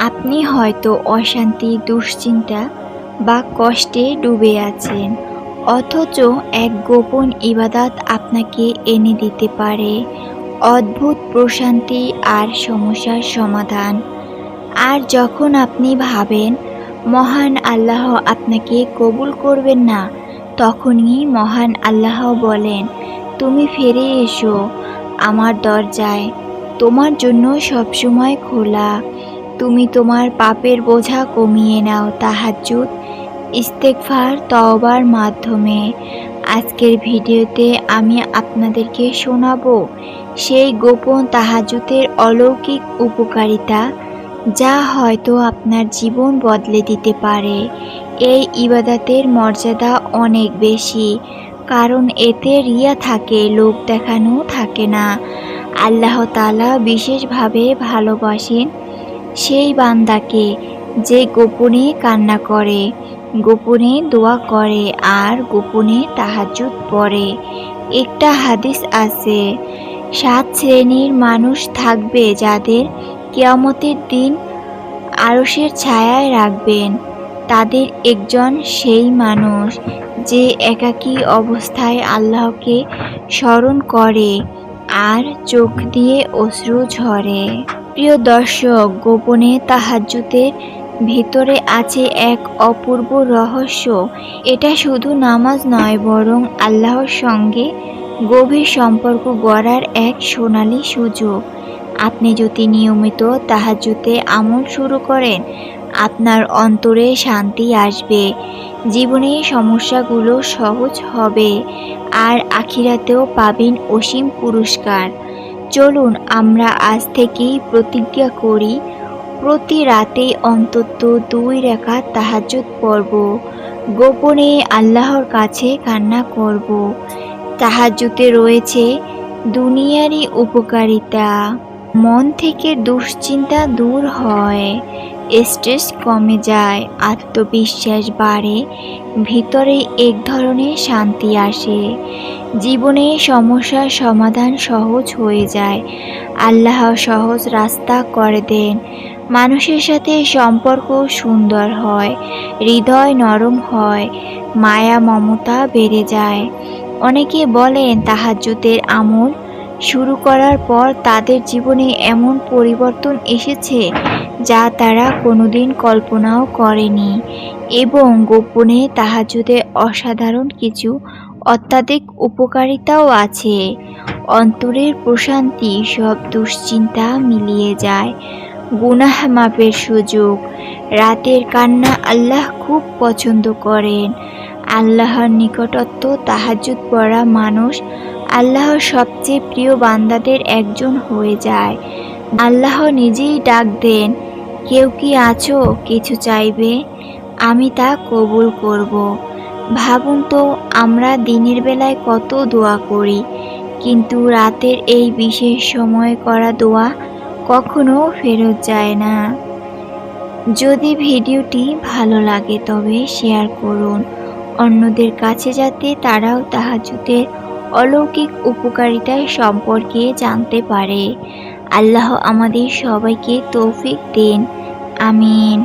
আপনি হয়তো অশান্তি, দুশ্চিন্তা বা কষ্টে ডুবে আছেন, অথচ এক গোপন ইবাদত আপনাকে এনে দিতে পারে। অদ্ভুত প্রশান্তি আর সমস্যার সমাধান। আর যখন আপনি ভাবেন, মহান আল্লাহ আপনাকে কবুল করবেন না, তখনই মহান আল্লাহ বলেন, তুমি ফিরে এসো, আমার দরজায়, তোমার জন্য সবসময় খোলা। তুমি তোমার পাপের বোঝা কমিয়ে নাও, তাহাজ্জুদ ইস্তেকফার তওবার মাধ্যমে। আজকের ভিডিওতে আমি আপনাদেরকে শোনাবো সেই গোপন তাহাজুতের অলৌকিক উপকারিতা, যা হয়তো আপনার জীবন বদলে দিতে পারে। এই ইবাদাতের মর্যাদা অনেক বেশি, কারণ এতে রিয়া থাকে লোক দেখানো থাকে না। আল্লাহ তালা বিশেষভাবে ভালোবাসেন সেই বান্দাকে যে গোপনে কান্না করে, গোপনে দোয়া করে আর গোপনে তাহাজুদ পড়ে। একটা হাদিস আছে, সাত শ্রেণির মানুষ থাকবে যাদের কেয়ামতের দিন আরসের ছায়ায় রাখবেন। তাদের একজন সেই মানুষ যে একাকী অবস্থায় আল্লাহকে স্মরণ করে। আর চোখ দিয়ে অশ্রু ঝরে। প্রিয় দর্শক, গোপনে তাহাজ্জুতের ভিতরে আছে এক অপূর্ব রহস্য। এটা শুধু নামাজ নয়, বরং আল্লাহর সঙ্গে গভীর সম্পর্ক গড়ার এক সোনালি সুযোগ। আপনি যদি নিয়মিত তাহাজ্জুতে আমল শুরু করেন, আপনার অন্তরে শান্তি আসবে। জীবনে সমস্যাগুলো সহজ হবে আর আখিরাতেও পাবেন অসীম পুরস্কার। চলুন আমরা আজ থেকেই প্রতিজ্ঞা করি, প্রতি রাতে অন্তত দুই রেখা তাহাজ্জুদ পড়ব। গোপনে আল্লাহর কাছে কান্না করব। তাহাজ্জুতে রয়েছে দুনিয়ারই উপকারিতা। মন থেকে দুশ্চিন্তা দূর হয়। স্ট্রেস কমে যায়, আত্মবিশ্বাস বাড়ে, ভিতরে এক ধরনের শান্তি আসে। জীবনে সমস্যার সমাধান সহজ হয়ে যায়। আল্লাহ সহজ রাস্তা করে দেন। মানুষের সাথে সম্পর্ক সুন্দর হয়, হৃদয় নরম হয়, মায়া, মমতা বেড়ে যায়। অনেকে বলেন তাহাজ্জুদের আমল শুরু করার পর তাদের জীবনে এমন পরিবর্তন এসেছে যা তারা কোনোদিন কল্পনাও করেনি এবং গোপনে তাহাজুদে অসাধারণ কিছু অত্যাধিক উপকারিতাও আছে। অন্তরের প্রশান্তি, সব দুশ্চিন্তা মিলিয়ে যায়। গুনাহ মাপের সুযোগ। রাতের কান্না আল্লাহ খুব পছন্দ করেন। আল্লাহর নিকটত্ব তাহাজুদ পড়া মানুষ আল্লাহর সবচেয়ে প্রিয় বান্দাদের একজন হয়ে যায়। আল্লাহ নিজেই ডাক দেন কেউ কি আছো? কিছু চাইবে? আমি তা কবুল করব। ভাবুন তো, আমরা দিনের বেলায় কত দোয়া করি, কিন্তু রাতের এই বিশেষ সময় করা দোয়া কখনো ফেরত যায় না। যদি ভিডিওটি ভালো লাগে, তবে শেয়ার করুন। অন্যদের কাছে যাতে তারাও তাহাজুদের অলৌকিক উপকারিতার সম্পর্কে জানতে পারে। আল্লাহ আমাদের সবাইকে তৌফিক দেন। আমিন।